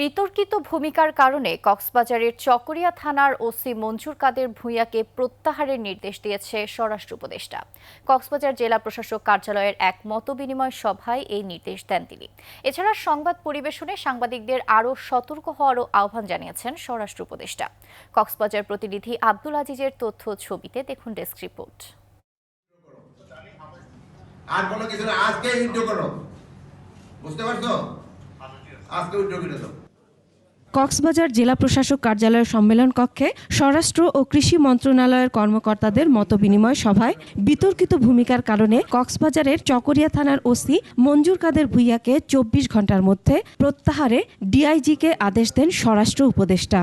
বিতর্কিত ভূমিকার কারণে কক্সবাজারের চকরিয়া থানার ওসি মঞ্জুর কাদের ভূঁইয়াকে প্রত্যাহারের নির্দেশ দিয়েছে স্বরাষ্ট্র উপদেষ্টা। কক্সবাজার জেলা প্রশাসক কার্যালয়ের এক মতবিনিময় সভায় এই নির্দেশ দেন তিনি। এছাড়া সংবাদ পরিবেশনে সাংবাদিকদের আরও সতর্ক হওয়ারও আহ্বান জানিয়েছেন স্বরাষ্ট্র উপদেষ্টা। কক্সবাজার প্রতিনিধি আব্দুল আজিজের তথ্য ছবিতে দেখুন ডেস্ক রিপোর্ট। আর কোনো কিছু আজকে করো। বুঝতে পারছ? আজকে করে দাও কক্সবাজার জেলা প্রশাসক কার্যালয়ের সম্মেলন কক্ষে স্বরাষ্ট্র ও কৃষি মন্ত্রণালয়ের কর্মকর্তাদের মতবিনিময় সভায় বিতর্কিত ভূমিকার কারণে কক্সবাজারের চকরিয়া থানার ওসি মঞ্জুর কাদের ভুইয়াকে চব্বিশ ঘণ্টার মধ্যে প্রত্যাহারে ডিআইজিকে আদেশ দেন স্বরাষ্ট্র উপদেষ্টা।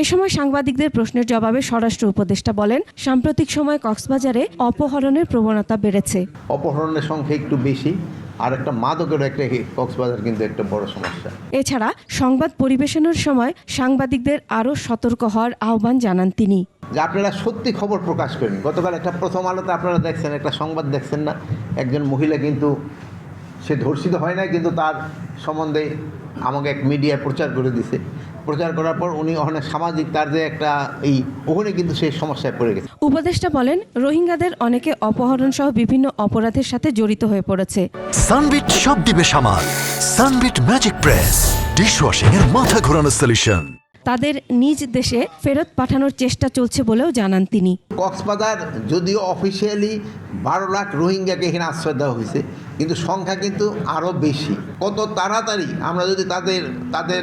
এ সময় সাংবাদিকদের প্রশ্নের জবাবে স্বরাষ্ট্র উপদেষ্টা বলেন সাম্প্রতিক সময় কক্সবাজারে অপহরণের প্রবণতা বেড়েছে। অপহরণের সংখ্যা একটু বেশি আর একটা মাদকেরও একটা কক্সবাজার কিন্তু একটা বড় সমস্যা। এছাড়া সংবাদ পরিবেশনের সময় সাংবাদিকদের আরও সতর্ক হওয়ার আহ্বান জানান তিনি। যে আপনারা সত্যি খবর প্রকাশ করেন। গতকাল একটা প্রথম আলোতে আপনারা দেখছেন একটা সংবাদ দেখছেন না। একজন মহিলা কিন্তু সে ধর্ষিত হয় না কিন্তু তার সম্বন্ধে আমাকে এক মিডিয়ায় প্রচার করে দিছে। প্রচার করার পর উনি ওখানে সামাজিক তার যে একটা এই ওখানে কিন্তু সেই সমস্যায় পড়ে গেছে। উপদেষ্টা বলেন রোহিঙ্গাদের অনেকে অপহরণ সহ বিভিন্ন অপরাধের সাথে জড়িত হয়ে পড়েছে। সানবিট সব দিবে সামাল। সানবিট ম্যাজিক প্রেস ডিশওয়াশিং এর মাথা ঘোরানো সলিউশন তাদের নিজ দেশে ফেরত পাঠানোর চেষ্টা চলছে বলেও জানান তিনি। কক্সবাজার যদিও অফিসিয়ালি বারো লাখ রোহিঙ্গাকে এখানে আশ্রয় দেওয়া হয়েছে, কিন্তু সংখ্যা কিন্তু আরও বেশি। কত তাড়াতাড়ি আমরা যদি তাদের তাদের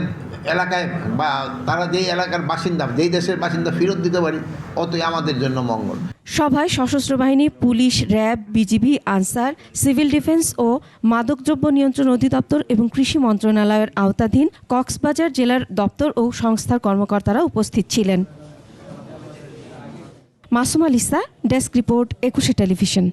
এলাকায় বা তারা যেই এলাকার বাসিন্দা, যেই দেশের বাসিন্দা ফেরত দিতে পারি, অতই আমাদের জন্য মঙ্গল। সভায় সশস্ত্র বাহিনী, police, RAB, BGB, Ansar, civil defence ও মাদকদ্রব্য নিয়ন্ত্রণ অধিদপ্তর এবং কৃষি মন্ত্রণালয়ের আওতাধীন কক্সবাজার জেলার দপ্তর ও সংস্থার কর্মকর্তারা উপস্থিত ছিলেন। Masum Alisa desk report, Ekushey television.